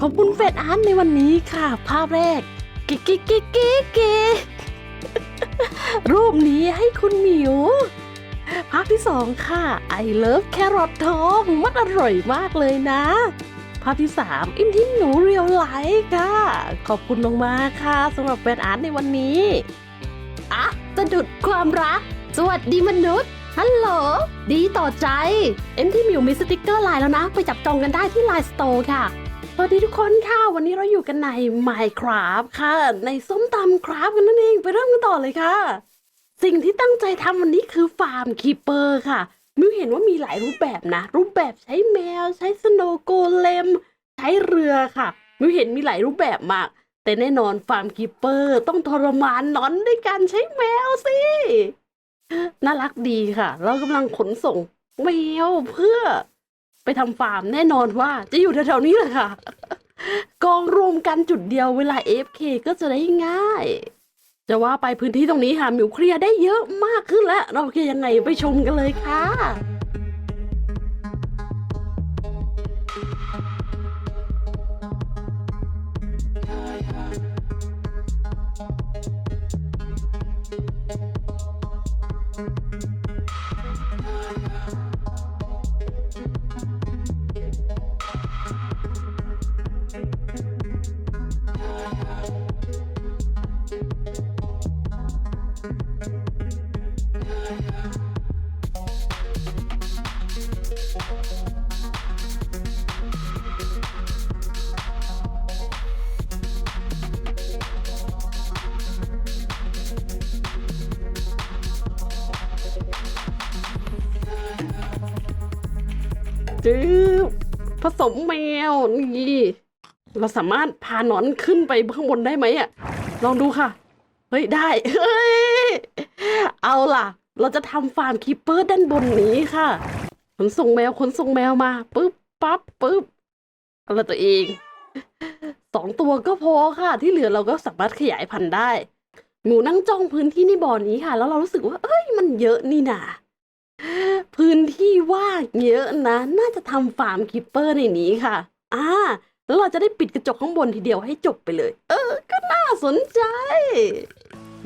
ขอบคุณเฟดอาร์ตในวันนี้ค่ะ ภาพแรกก๋เก๋เก๋เก๋เก๋รูปนี้ให้คุณหมิว ภาพที่สองค่ะ I love แครอททองมันอร่อยมากเลยนะ ภาพที่สามอินที่หนูเรียวไหลค่ะ ขอบคุณมากๆค่ะสำหรับแฟนอาร์ตในวันนี้อะสะดุดความรัก สวัสดีมนุษย์ฮัลโหล ดีต่อใจ เอ็มที่มิวมีสติกเกอร์ไลน์แล้วนะ ไปจับจองกันได้ที่ไลน์สโตร์ค่ะ สวัสดีทุกคนค่ะ วันนี้เราอยู่กันใน Minecraft ค่ะ ในส้มตำคราฟกันนั่นเอง ไปเริ่มกันต่อเลยค่ะ สิ่งที่ตั้งใจทำวันนี้คือฟาร์มคีเปอร์ค่ะ มิวเห็นว่ามีหลายรูปแบบนะ รูปแบบใช้แมว ใช้สโนโกเลม ใช้เรือค่ะ มิวเห็นมีหลายรูปแบบมาก แต่แน่นอนฟาร์มคีเปอร์ต้องทรมานนอนด้วยการใช้แมวสิ น่ารักดีค่ะ เรากำลังขนส่งแมวเพื่อ ไปทำฟาร์มแน่นอนว่าจะอยู่แถวๆนี้แหละค่ะ กองรวมกันจุดเดียวเวลา AFK ก็จะได้ง่าย จะว่าไปพื้นที่ตรงนี้ค่ะมิวเคลียร์ได้เยอะมากขึ้นแล้ว เราเคลียร์ยังไงไปชมกันเลยค่ะ ผสมแมวนี่เราสามารถพาหนอนขึ้นไปข้างบนได้ไหมอะลองดูค่ะ เฮ้ยได้เฮ้ยเอาล่ะ เราจะทำฟาร์มคีเปอร์ด้านบนนี้ค่ะขนส่งแมวขนส่งแมวมาปุ๊บปั๊บปุ๊บเอาละตัวเองสองตัวก็พอค่ะ ที่เหลือเราก็สามารถขยายพันธุ์ได้หมูนั่งจ้องพื้นที่ในบ่อนี้ค่ะ แล้วเรารู้สึกว่า เอ้ยมันเยอะนี่นา พื้นที่ว่างเยอะนะ น่าจะทำฟาร์มคิปเปอร์ในนี้ค่ะ อ่า แล้วเราจะได้ปิดกระจกข้างบนทีเดียวให้จบไปเลย เออ ก็น่าสนใจ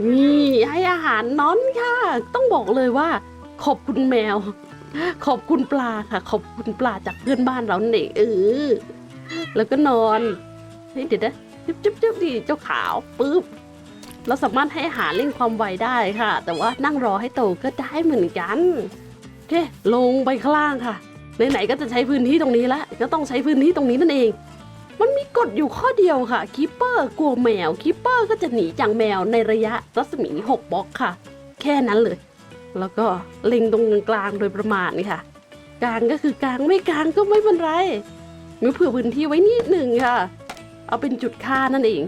นี่ให้อาหารน้อนค่ะ ต้องบอกเลยว่า ขอบคุณแมว ขอบคุณปลาค่ะ ขอบคุณปลาจากเพื่อนบ้านเราเนี่ยเออ แล้วก็นอน เฮ้ยเดี๋ยวนะจุ๊บจุ๊บจุ๊บดิเจ้าขาวปุ๊บเราสามารถให้อาหารเร่งความไวได้ค่ะ แต่ว่านั่งรอให้โตก็ได้เหมือนกัน เค ลงไปข้างล่างค่ะไหนๆก็จะใช้พื้นที่ตรงนี้แล้วก็ต้องใช้พื้นที่ตรงนี้นั่นเอง มันมีกฎอยู่ข้อเดียวค่ะคิปเปอร์กลัวแมวคิปเปอร์ก็จะหนีจากแมวในระยะรัศมี 6บล็อกค่ะ แค่นั้นเลย แล้วก็เล็งตรงกลางโดยประมาณนี่ค่ะกลางก็คือกลางไม่กลางก็ไม่เป็นไรมิวเผื่อพื้นที่ไว้นิดหนึ่งค่ะ เอาเป็นจุดค่านั่นเอง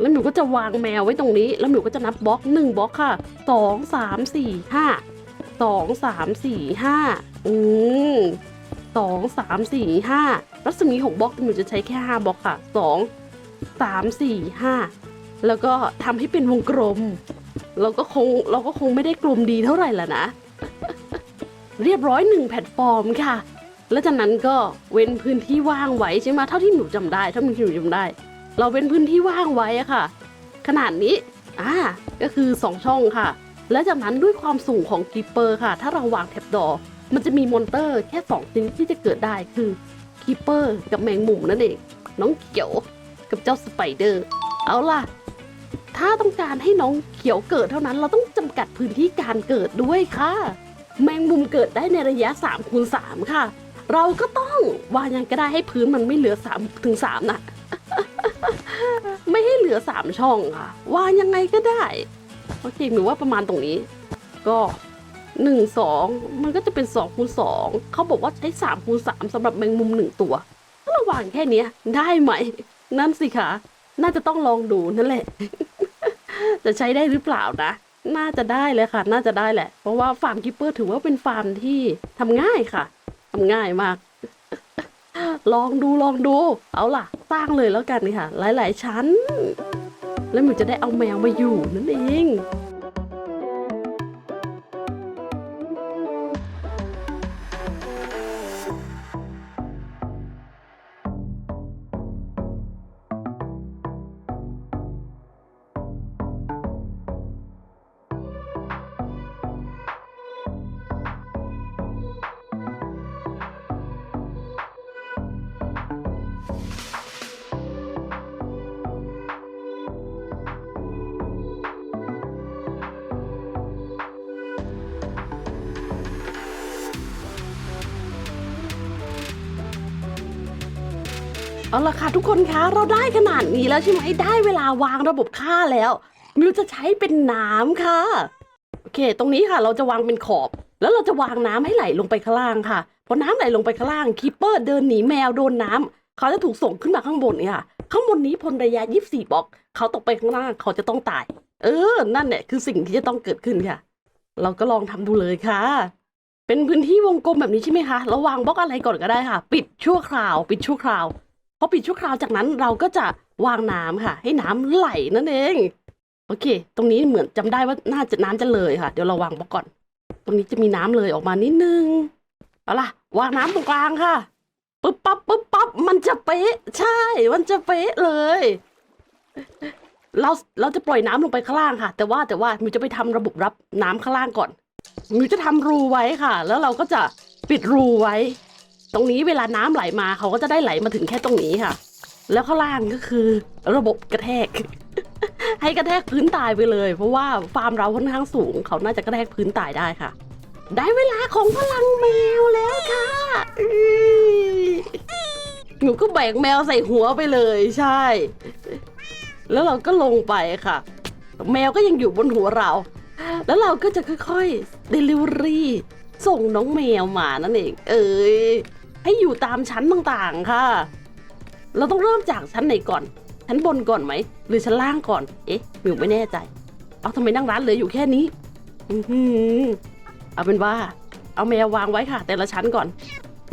แล้วหมิวก็จะวางแมวไว้ตรงนี้ แล้วหมิวก็จะนับบล็อกหนึ่งบล็อกค่ะสองสามสี่ห้า สองสามสี่ห้าอืมสองสามสี่ห้ารัศมีหกบล็อกหนูจะใช้แค่ห้าบล็อกค่ะสองสามสี่ห้าแล้วก็ทำให้เป็นวงกลม เราก็คงเราก็คงไม่ได้กลมดีเท่าไหร่ละนะ เรียบร้อยหนึ่งแพลตฟอร์มค่ะ แล้วจากนั้นก็เว้นพื้นที่ว่างไว้ใช่ไหมเท่าที่หนูจำได้เท่าที่หนูจำได้ เราเว้นพื้นที่ว่างไว้อะค่ะ ขนาดนี้อ่าก็คือ2ช่องค่ะ และจากนั้นด้วยความสูงของกีเปอร์ค่ะ ถ้าเราวางแท็บดอมันจะมีมอนเตอร์แค่2ชนิดที่จะเกิดได้คือคีเปอร์กับแมงมุมนั่นเอง น้องเขียวกับเจ้าสไปเดอร์ เอาล่ะ ถ้าต้องการให้น้องเขียวเกิดเท่านั้น เราต้องจำกัดพื้นที่การเกิดด้วยค่ะ แมงมุมเกิดได้ในระยะ3คูณ3ค่ะ เราก็ต้องวางยังก็ได้ให้พื้นมันไม่เหลือ3ถึง3นะไม่ให้เหลือสามช่องค่ะวางยังไงก็ได้ โอเคหนูว่าประมาณตรงนี้ ก็หนึ่งสองมันก็จะเป็นสองคูณสองเขาบอกว่าใช้สามคูณสามสำหรับแมงมุมหนึ่งตัวถ้าเรางแค่นี้ได้ไหม นั่นสิคะน่าจะต้องลองดูนั่นแหละ จะใช้ได้หรือเปล่านะ น่าจะได้เลยค่ะ น่าจะได้แหละ เพราะว่าฟาร์มกิปเปอร์ถือว่าเป็นฟาร์มที่ทำง่ายค่ะทำง่ายมาก ลองดูลองดู เอาล่ะ สร้างเลยแล้วกันค่ะ หลาย ๆ ชั้น แล้วหมิวจะได้เอาแมวมาอยู่นั่นเอง เอาละค่ะทุกคนคะเราได้ขนาดนี้แล้วใช่ไหมได้เวลาวางระบบค่าแล้วมิวจะใช้เป็นน้ำค่ะโอเค ตรงนี้ค่ะ เราจะวางเป็นขอบ แล้วเราจะวางน้ำให้ไหลลงไปข้างล่างค่ะพอน้ำไหลลงไปข้างล่างคีเปอร์เดินหนีแมวโดนน้ำเขาจะถูกส่งขึ้นมาข้างบนเนี่ยค่ะ ข้างบนนี้พลระยะ24บล็อก เขาตกไปข้างล่างเขาจะต้องตาย เออ นั่นแหละคือสิ่งที่จะต้องเกิดขึ้นค่ะ เราก็ลองทำดูเลยค่ะ เป็นพื้นที่วงกลมแบบนี้ใช่ไหมคะเราวางบล็อกอะไรก่อนก็ได้ค่ะ ปิดชั่วคราว ปิดชั่วคราว พอปิดชั่วคราวจากนั้นเราก็จะวางน้ำค่ะ ให้น้ำไหลนั่นเอง โอเค ตรงนี้เหมือนจำได้ว่าน่าจะน้ำจะเลยค่ะ เดี๋ยวเราวางบล็อกก่อน ตรงนี้จะมีน้ำเลยออกมานิดนึงเอาล่ะ วางน้ำตรงกลางค่ะปึ๊บปั๊บปึ๊บปั๊บมันจะเป๊ะใช่ มันจะเป๊ะเลย เราเราจะปล่อยน้ำลงไปข้างล่างค่ะ แต่ว่าแต่ว่ามิวจะไปทำระบบรับน้ำข้างล่างก่อนมิวจะทำรูไว้ค่ะ แล้วเราก็จะปิดรูไว้ ตรงนี้เวลาน้ำไหลมาเขาก็จะได้ไหลมาถึงแค่ตรงนี้ค่ะ แล้วข้างล่างก็คือระบบกระแทก ให้กระแทกพื้นตายไปเลย เพราะว่าฟาร์มเราค่อนข้างสูง เขาน่าจะกระแทกพื้นตายได้ค่ะ ได้เวลาของพลังแมวแล้วค่ะอื้อหนูก็แบกแมวใส่หัวไปเลยใช่ แล้วเราก็ลงไปค่ะ แมวก็ยังอยู่บนหัวเรา แล้วเราก็จะค่อยๆ delivery ส่งน้องแมวมานั่นเอง เอ้ย ให้อยู่ตามชั้นต่างๆค่ะ เราต้องเริ่มจากชั้นไหนก่อน ชั้นบนก่อนไหม หรือชั้นล่างก่อน เอ๊ะมิวไม่แน่ใจ เอาทำไมนั่งร้านเหลืออยู่แค่นี้อือหือเอาเป็นว่า เอาแมววางไว้ค่ะ แต่ละชั้นก่อน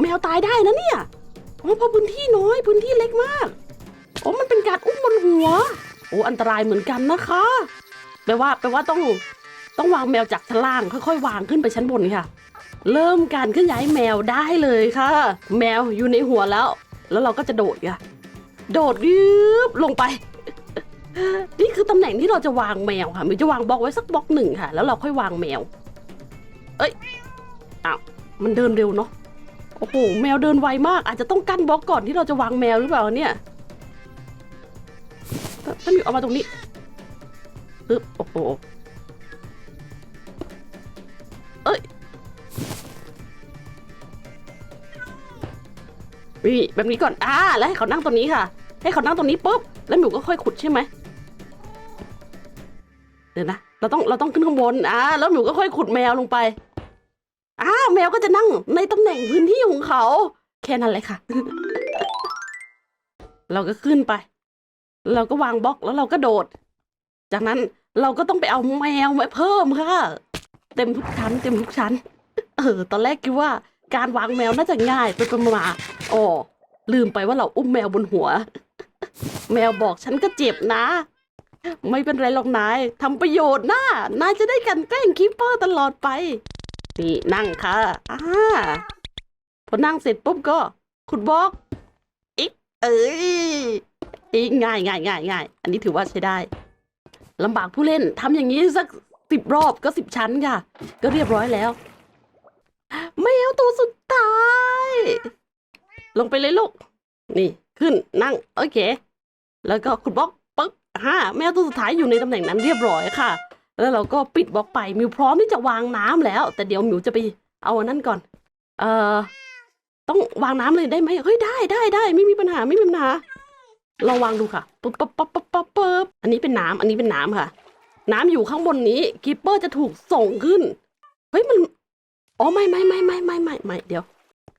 แมวตายได้นะเนี่ยโอ้เพราะพื้นที่น้อยพื้นที่เล็กมากโอ้มันเป็นการอุ้มบนหัว โอ้อันตรายเหมือนกันนะคะแปลว่าแปลว่าต้องต้องวางแมวจากชั้นล่างค่อยๆ วางขึ้นไปชั้นบนค่ะ เริ่มการเคลื่อนย้ายแมวได้เลยค่ะ แมวอยู่ในหัวแล้ว แล้วเราก็จะโดดค่ะโดดยืบลงไป นี่คือตำแหน่งที่เราจะวางแมวค่ะมิวจะวางบล็อกไว้สักบล็อกหนึ่งค่ะ แล้วเราค่อยวางแมว เอ้ยอ้าวมันเดินเร็วเนาะโอ้โหแมวเดินไวมาก อาจจะต้องกั้นบล็อกก่อนที่เราจะวางแมวหรือเปล่าเนี่ยถ้ามิวเอามาตรงนี้ปึ๊บโอ้โห นี่แบบนี้ก่อนอ่าแล้วให้เขานั่งตรงนี้ค่ะ ให้เขานั่งตรงนี้ปุ๊บแล้วหมิวก็ค่อยขุดใช่ไหมเดี๋ยวนะเราต้องเราต้องขึ้นข้างบนอ่าแล้วหมิวก็ค่อยขุดแมวลงไปอ่าแมวก็จะนั่งในตำแหน่งพื้นที่ของเขา แค่นั้นเลยค่ะ เราก็ขึ้นไป เราก็วางบล็อกแล้วเราก็โดด จากนั้นเราก็ต้องไปเอาแมวมาเพิ่มค่ะ เต็มทุกชั้น เต็มทุกชั้น เออ ตอนแรกคิดว่าการวางแมวน่าจะง่ายไปประมาณ อ๋อลืมไปว่าเราอุ้มแมวบนหัว แมวบอกฉันก็เจ็บนะ ไม่เป็นไรหรอกนายทำประโยชน์นะนายจะได้กันแกล้งคีปเปอร์ตลอดไปนี่นั่งค่ะอ่าพอนั่งเสร็จปุ๊บก็ขุดบล็อกอีกเอ้ยอีกง่ายง่ายง่ายง่ายอันนี้ถือว่าใช้ได้ลำบากผู้เล่นทำอย่างนี้สักสิบรอบก็สิบชั้นค่ะ ก็เรียบร้อยแล้วแมวตัวสุดท้าย ลงไปเลยลูก นี่ขึ้นนั่งโอเค แล้วก็ขุดบล็อกปึ๊บฮ่าแมวตัวสุดท้ายอยู่ในตำแหน่งนั้นเรียบร้อยค่ะ แล้วเราก็ปิดบล็อกไปมิวพร้อมที่จะวางน้ำแล้ว แต่เดี๋ยวมิวจะไปเอาอันนั้นก่อน เอ่อต้องวางน้ำเลยได้ไหมเฮ้ยได้ได้ได้ไม่มีปัญหาไม่มีปัญหาลองวางดูค่ะปุ๊บปั๊บปั๊บปั๊บปั๊บปั๊บอันนี้เป็นน้ำอันนี้เป็นน้ำค่ะ น้ำอยู่ข้างบนนี้กิปเปอร์จะถูกส่งขึ้นเฮ้ยมันอ๋อไม่ไม่ไม่ไม่ไม่ไม่ไม่เดี๋ยว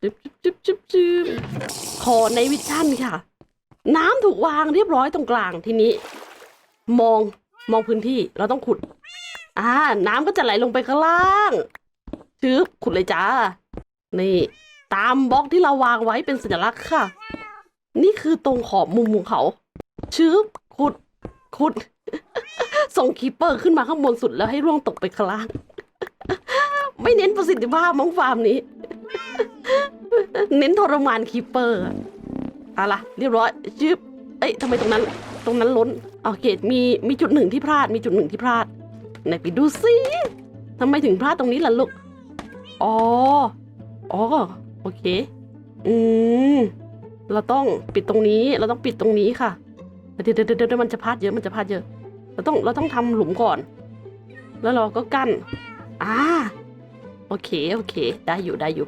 จึ๊บจึ๊บจึ๊บจึ๊บขอในวิชั่นค่ะ น้ำถูกวางเรียบร้อยตรงกลางทีนี้ มองมองพื้นที่เราต้องขุด อ่า น้ำก็จะไหลลงไปข้างล่างชึบขุดเลยจ้า นี่ ตามบล็อกที่เราวางไว้เป็นสัญลักษณ์ค่ะ นี่คือตรงขอบมุมของเขาชึบขุด ขุด ส่งคีปเปอร์ขึ้นมาข้างบนสุดแล้วให้ร่วงตกไปข้างล่าง ไม่เน้นประสิทธิภาพมั้งฟาร์มนี้ เน้นทรมานคีเปอร์อะล่ะเรียบร้อยชึบเอ้ยทำไมตรงนั้น ตรงนั้นล้นโอเคมีมีจุดหนึ่งที่พลาด มีจุดหนึ่งที่พลาดไหนไปดูซิทำไมถึงพลาดตรงนี้ล่ะลูกอ๋ออ๋อโอเค อืมเราต้องปิดตรงนี้ เราต้องปิดตรงนี้ค่ะเดี๋ยวเดี๋ยวเดี๋ยวมันจะพลาดเยอะมันจะพลาดเยอะ เราต้องเราต้องทำหลุมก่อน แล้วเราก็กั้นอ่าโอเคโอเค ได้อยู่ได้อยู่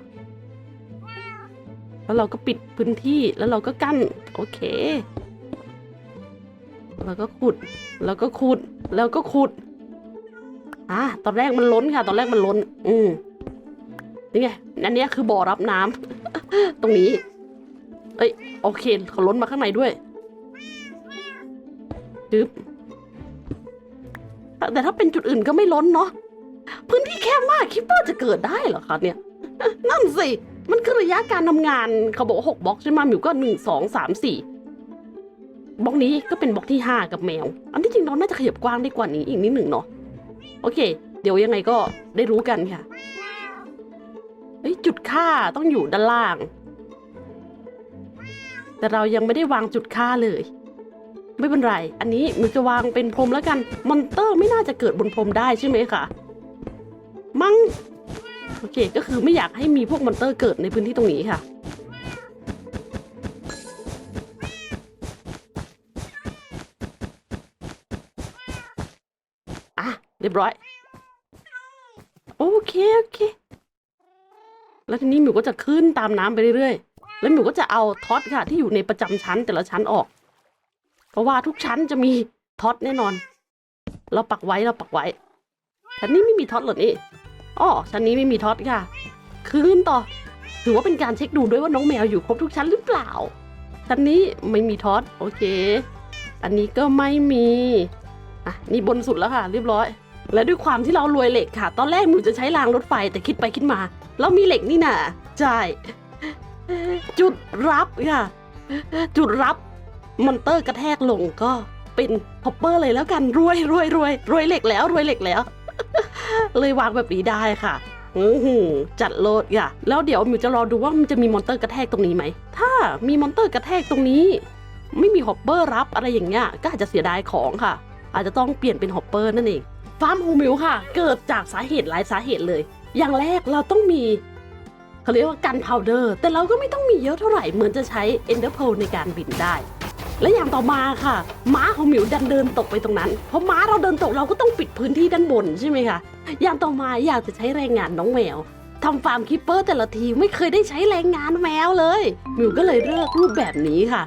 แล้วเราก็ปิดพื้นที่แล้วเราก็กั้น โอเค แล้วก็ขุด แล้วก็ขุด แล้วก็ขุด อะ ตอนแรกมันล้นค่ะ ตอนแรกมันล้น อืมนี่ไง อันนี้คือบ่อรับน้ำตรงนี้ เอ้ย โอเค เขาล้นมาข้างในด้วยจึ๊บแต่ถ้าเป็นจุดอื่นก็ไม่ล้นเนาะ พื้นที่แคบมากคิปเปอร์จะเกิดได้เหรอคะเนี่ย นั่นสิ มันคือระยะการทำงานเขาบอกว่าหกบล็อกใช่ไหมหมิวก็หนึ่งสองสามสี่บล็อกนี้ก็เป็นบล็อกที่ห้ากับแมว อันที่จริงเราน่าจะขยับกว้างได้กว่านี้อีกนิดหนึ่งเนาะโอเค เดี๋ยวยังไงก็ได้รู้กันค่ะเฮ้ยจุดค่าต้องอยู่ด้านล่าง แต่เรายังไม่ได้วางจุดค่าเลย ไม่เป็นไร อันนี้มันจะวางเป็นพรมแล้วกัน มอนเตอร์ไม่น่าจะเกิดบนพรมได้ใช่ไหมคะมั้ง โอเคก็คือไม่อยากให้มีพวกมอนเตอร์เกิดในพื้นที่ตรงนี้ค่ะ อะ เรียบร้อย โอเค โอเค แล้วทีนี้หมิวก็จะขึ้นตามน้ำไปเรื่อยๆ แล้วหมิวก็จะเอาท็อตค่ะ ที่อยู่ในประจำชั้นแต่ละชั้นออก เพราะว่าทุกชั้นจะมีท็อตแน่นอน เราปักไว้เราปักไว้ชั้นนี้ไม่มีท็อตเหรอนี่ อ๋อชั้นนี้ไม่มีท็อตค่ะ คืนต่อ ถือว่าเป็นการเช็คดูด้วยว่าน้องแมวอยู่ครบทุกชั้นหรือเปล่า ชั้นนี้ไม่มีท็อตโอเค อันนี้ก็ไม่มี อะ นี่บนสุดแล้วค่ะ เรียบร้อย และด้วยความที่เรารวยเหล็กค่ะ ตอนแรกหนูจะใช้รางรถไฟแต่คิดไปคิดมา เรามีเหล็กนี่น่ะใช่จุดรับค่ะ จุดรับมอนเตอร์กระแทกลงก็เป็นฮอปเปอร์เลยแล้วกันรวยรวยรวยรวยเหล็กแล้วรวยเหล็กแล้ว เลยวางแบบนี้ได้ค่ะอือหือจัดโลดค่ะ แล้วเดี๋ยวมิวจะรอดูว่ามันจะมีมอนเตอร์กระแทกตรงนี้ไหม ถ้ามีมอนเตอร์กระแทกตรงนี้ ไม่มีฮอปเปอร์รับอะไรอย่างเงี้ย ก็อาจจะเสียดายของค่ะ อาจจะต้องเปลี่ยนเป็นฮอปเปอร์นั่นเอง ฟาร์มฮูมิวค่ะ เกิดจากสาเหตุหลายสาเหตุเลย อย่างแรกเราต้องมีเขาเรียกว่ากันพาวเดอร์ แต่เราก็ไม่ต้องมีเยอะเท่าไหร่ เหมือนจะใช้เอนเดอร์เพลในการบินได้ และอย่างต่อมาค่ะ ม้าของหมิวดันเดินตกไปตรงนั้นเพราะม้าเราเดินตกเราก็ต้องปิดพื้นที่ด้านบนใช่ไหมคะอย่างต่อมาอยากจะใช้แรงงานน้องแมวทำฟาร์มคิปเปอร์แต่ละทีไม่เคยได้ใช้แรงงานแมวเลยหมิวก็เลยเลือกรูปแบบนี้ค่ะ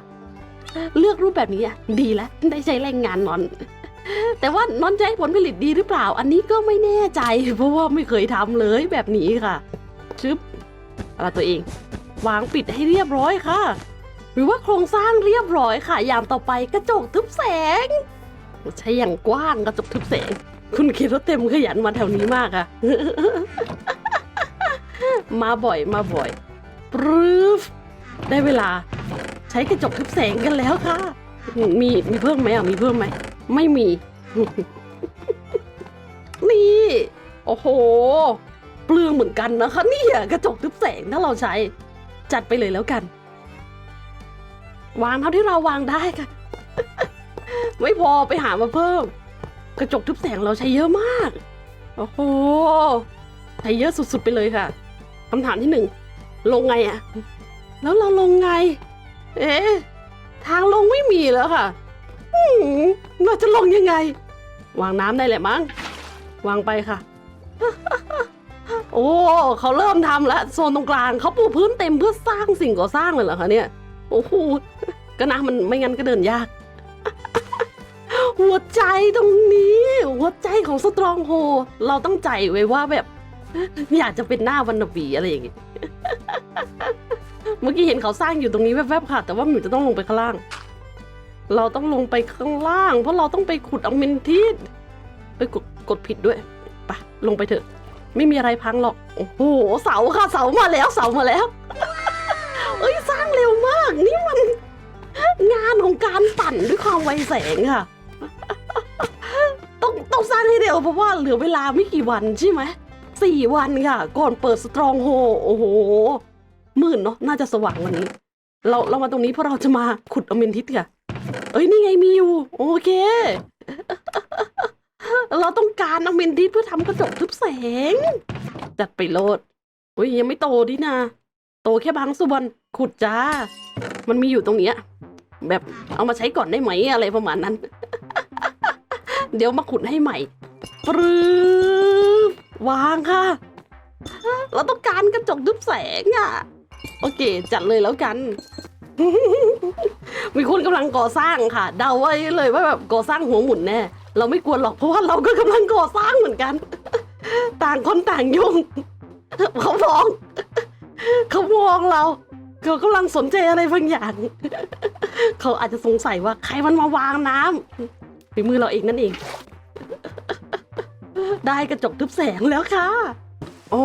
เลือกรูปแบบนี้ดีแล้วได้ใช้แรงงานนอน แต่ว่านอนจะให้ผลผลิตดีหรือเปล่า อันนี้ก็ไม่แน่ใจ เพราะว่าไม่เคยทำเลยแบบนี้ค่ะชึบอะไรตัวเอง วางปิดให้เรียบร้อยค่ะ หรือว่าโครงสร้างเรียบร้อยค่ะ อย่างต่อไปกระจกทึบแสง ใช้อย่างกว้างกระจกทึบแสง คุณคิดว่าเต็มขยันมาแถวนี้มากอะมาบ่อยมาบ่อยปรื๊บได้เวลา ใช้กระจกทึบแสงกันแล้วค่ะ มีมีเพิ่มไหมอะมีเพิ่มไหมไม่มี นี่ โอ้โห เปลืองเหมือนกันนะคะนี่กระจกทึบแสงถ้าเราใช้ จัดไปเลยแล้วกัน วางเท่าที่เราวางได้ค่ะ ไม่พอไปหามาเพิ่ม กระจกทึบแสงเราใช้เยอะมาก โอ้โห ใช้เยอะสุดๆไปเลยค่ะคำถามที่หนึ่งลงไงอะแล้วเราลงไง เอ๊ะทางลงไม่มีแล้วค่ะอืเราจะลงยังไง วางน้ำได้แหละมั้ง วางไปค่ะ โอ้ เขาเริ่มทำแล้วโซนตรงกลางเขาปูพื้นเต็มเพื่อสร้างสิ่งก่อสร้างเลยเหรอคะเนี่ย โอ้โหก็นะมันไม่งั้นก็เดินยาก หัวใจตรงนี้ หัวใจของสตรองโฮ เราต้องใจไว้ว่าแบบ อยากจะเป็นหน้าวันนบีอะไรอย่างงี้ เมื่อกี้เห็นเขาสร้างอยู่ตรงนี้แวบๆค่ะ แต่ว่าหมิวจะต้องลงไปข้างล่าง เราต้องลงไปข้างล่าง เพราะเราต้องไปขุดเอาเมนทิสไปกดกดผิดด้วยไปลงไปเถอะ ไม่มีอะไรพังหรอก โอ้โห เสาค่ะ เสามาแล้ว เสามาแล้ว งานของการปั่นด้วยความไวแสงค่ะ ต้องต้องสร้างให้เร็วเพราะว่าเหลือเวลาไม่กี่วันใช่ไหมสี่วันค่ะ ก่อนเปิดสตรองโฮโอ้โหมืดเนาะน่าจะสว่างวันนี้ เราเรามาตรงนี้เพราะเราจะมาขุดอเมนทิสค่ะเอ้ยนี่ไงมีอยู่ โอเค เราต้องการอเมนทิสเพื่อทำกระจกทึบแสง จัดไปโลดอุ้ยยังไม่โตดินะ โตแค่บางส่วนขุดจ้า มันมีอยู่ตรงเนี้ย แบบเอามาใช้ก่อนได้ไหมอะไรประมาณนั้น เดี๋ยวมาขุดให้ใหม่ปรื๊บวางค่ะ เราต้องการกระจกทึบแสงอะ โอเค จัดเลยแล้วกัน มีคนกำลังก่อสร้างค่ะ เดาไว้เลยว่าแบบก่อสร้างหัวหมุนแน่เราไม่กลัวหรอกเพราะว่าเราก็กำลังก่อสร้างเหมือนกัน ต่างคนต่างยุ่งเขามองเขามองเรา เขากำลังสนใจอะไรบางอย่าง เขาอาจจะสงสัยว่าใครมันมาวางน้ำฝีมือเราเองนั่นเอง ได้กระจกทึบแสงแล้วค่ะ โอ้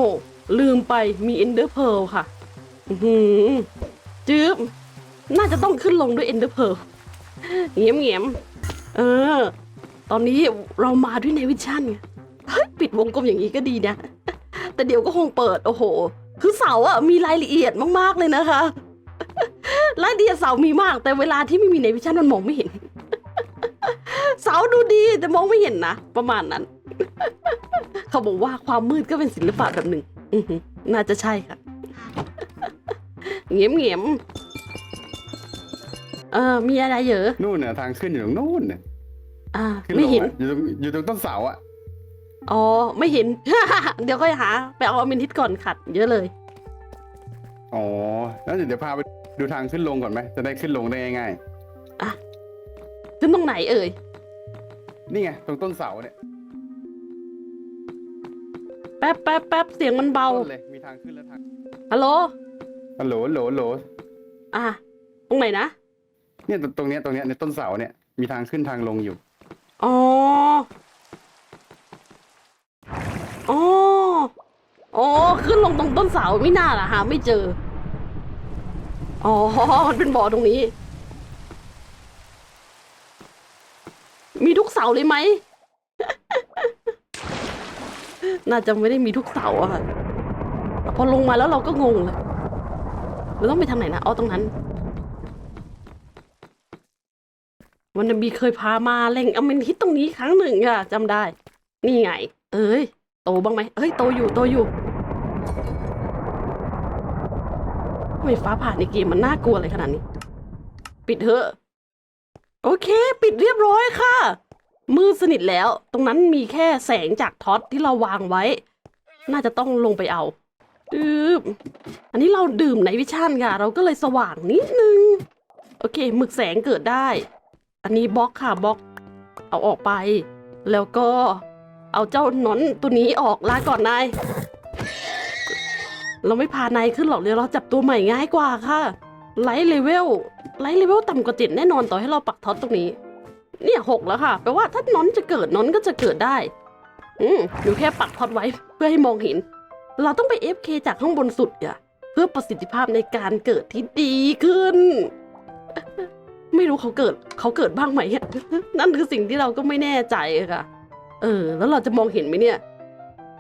ลืมไปมีเอนเดอร์เพลค่ะหือจื๊บน่าจะต้องขึ้นลงด้วยเอนเดอร์เพลเงียบเงียบๆเออ ตอนนี้เรามาด้วยในวิชั่นไงปิดวงกลมอย่างนี้ก็ดีนะ แต่เดี๋ยวก็คงเปิด โอ้โห คือเสาอะมีรายละเอียดมากๆเลยนะคะรายละเอียดเสามีมาก แต่เวลาที่ไม่มีในวิชั่นมันมองไม่เห็น เสาดูดีแต่มองไม่เห็นนะประมาณนั้น เขาบอกว่าความมืดก็เป็นศิลปะแบบหนึ่งอือหือน่าจะใช่ค่ะเงียบเงียบๆเออมีอะไรเหรอนู่นน่ะทางขึ้นอยู่ตรงนู่นน่ะอ่าขึ้นไม่ลงเห็นอะอยู่ตรงอยู่ตรงต้นเสาอะ อ๋อ ไม่เห็น เดี๋ยวค่อยหา ไปเอาอมินทิตก่อนขัด เยอะเลย อ๋อแล้วเดี๋ยวพาไปดูทางขึ้นลงก่อนไหมจะได้ขึ้นลงได้ง่ายขึ้นตรงไหนเอ่ย ๆนี่ไงตรงต้นเสาเนี่ยแป๊บแป๊บแป๊บเสียงมันเบา ต้นเลยมีทางขึ้นแล้วทางฮัลโหล ฮัลโหลฮัลโหลฮัลโหลอะ ตรงไหนนะ เนี่ยตรงตรงเนี้ยตรงเนี้ยในต้นเสาเนี่ยมีทางขึ้นทางลงอยู่ อ๋ออ๋อ อ๋อ ขึ้นลงตรงต้นเสาไม่น่าล่ะหาไม่เจอ อ๋อ มันเป็นบ่อตรงนี้ มีทุกเสาเลยไหม น่าจะไม่ได้มีทุกเสาอะค่ะพอลงมาแล้วเราก็งงเลยเราต้องไปทางไหนนะอ๋อตรงนั้น วันนบีเคยพามาแหล่งอเมนทิตตรงนี้ครั้งหนึ่งค่ะจำได้ นี่ไง เอ้ย โตบ้างไหมเอ้ย โตอยู่ โตอยู่ทำ ไมฟ้าผ่าในเกมมันน่ากลัวอะไรขนาดนี้ ปิดเถอะ โอเค ปิดเรียบร้อยค่ะ มืดสนิทแล้ว ตรงนั้นมีแค่แสงจากท็อตที่เราวางไว้ น่าจะต้องลงไปเอาดื่มอันนี้เราดื่มในวิชั่นค่ะ เราก็เลยสว่างนิดนึง โอเคหมึกแสงเกิดได้ อันนี้บล็อกค่ะบล็อก เอาออกไป แล้วก็เอาเจ้าหนอนตัวนี้ออกลาก่อนนาย เราไม่พานายขึ้นหรอกเดี๋ยวเราจับตัวใหม่ง่ายกว่าค่ะ ไลท์เลเวล ไลท์เลเวลต่ำกว่าเจ็ดแน่นอนต่อให้เราปักท็อตตรงนี้ เนี่ยหกแล้วค่ะ แปลว่าถ้าน้อนจะเกิดน้อนก็จะเกิดได้ อืมอยู่แค่ปักท็อตไว้เพื่อให้มองเห็น เราต้องไป FK จากข้างบนสุดอะเพื่อประสิทธิภาพในการเกิดที่ดีขึ้น ไม่รู้เขาเกิดเขาเกิดบ้างไหมนั่นคือสิ่งที่เราก็ไม่แน่ใจอะค่ะ เออ แล้วเราจะมองเห็นไหมเนี่ย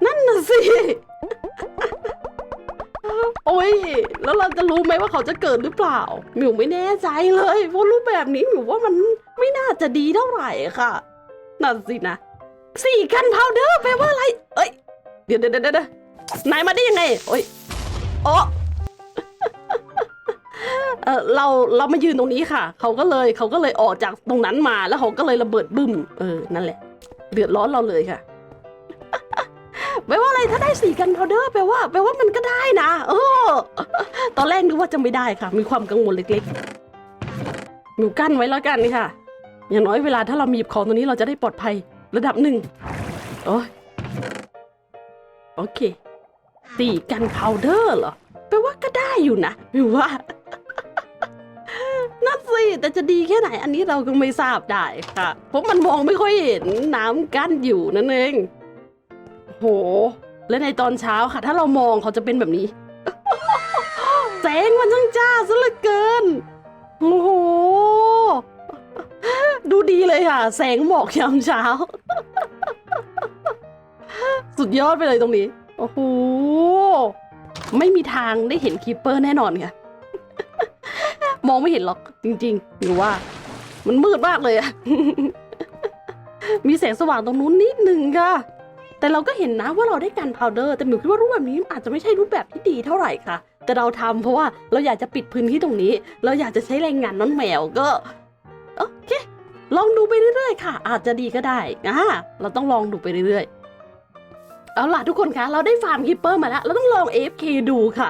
นั่นน่ะสิ โอ้ย แล้วเราจะรู้ไหมว่าเขาจะเกิดหรือเปล่า หมิวไม่แน่ใจเลย เพราะรูปแบบนี้หมิวว่ามันไม่น่าจะดีเท่าไหร่ค่ะ นั่นสินะ สี่กันพาวเดอร์แปลว่าอะไร เอ้ย เดี๋ยวเดี๋ยวเดี๋ยวเดี๋ยวนายมาได้ยังไง โอ้ยโอ้เออเราเรามายืนตรงนี้ค่ะ เขาก็เลยเขาก็เลยออกจากตรงนั้นมาแล้วเขาก็เลยระเบิดบึ้ม เออ นั่นแหละ เดือดร้อนเราเลยค่ะ แปลว่าอะไรถ้าได้สีกันพาวเดอร์แปลว่าแปลว่ามันก็ได้นะเออตอนแรกนึกว่าจะไม่ได้ค่ะ มีความกังวลเล็กๆหนูกั้นไว้แล้วกันค่ะ อย่างน้อยเวลาถ้าเรามีบของตรงนี้เราจะได้ปลอดภัยระดับหนึ่งโอ้ยโอเคสีกันพาวเดอร์เหรอแปลว่าก็ได้อยู่นะหรือว่านั่นสิแต่จะดีแค่ไหนอันนี้เราก็ไม่ทราบได้ค่ะเพราะมันมองไม่ค่อยเห็นน้ำกั้นอยู่นั่นเอง โห และในตอนเช้าค่ะ ถ้าเรามองเขาจะเป็นแบบนี้ แสงมันช่างจ้าซะเหลือเกิน โอ้โห ดูดีเลยค่ะ แสงหมอกยามเช้า สุดยอดไปเลยตรงนี้ โอ้โห ไม่มีทางได้เห็นคีปเปอร์แน่นอนค่ะ มองไม่เห็นหรอกจริงๆหรือว่า มันมืดมากเลยอะมีแสงสว่างตรงนู้นนิดนึงค่ะ แต่เราก็เห็นนะว่าเราได้กันพาวเดอร์แต่หมิวคิดว่ารูปแบบนี้อาจจะไม่ใช่รูปแบบที่ดีเท่าไหร่ค่ะ แต่เราทำเพราะว่าเราอยากจะปิดพื้นที่ตรงนี้ เราอยากจะใช้แรงงานน้อนแมวก็โอเคลองดูไปเรื่อยๆค่ะ อาจจะดีก็ได้อ่าเราต้องลองดูไปเรื่อยๆ เอาล่ะทุกคนคะเราได้ฟาร์มคิปเปอร์มาแล้วเราต้องลอง AFK ดูค่ะ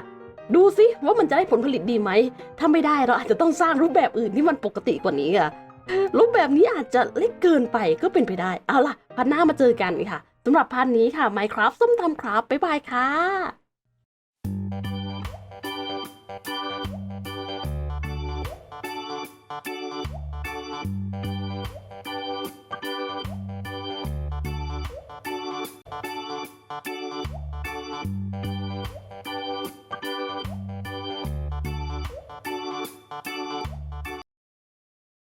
ดูสิว่ามันจะได้ผลผลิตดีไหมถ้าไม่ได้เราอาจจะต้องสร้างรูปแบบอื่นที่มันปกติกว่านี้อะรูปแบบนี้อาจจะเล็กเกินไปก็เป็นไปได้ เอาล่ะพันหน้ามาเจอกันค่ะำหรับพันนี้ค่ะ Minecraft ส้มตำครับ บ๊ายบายค่ะ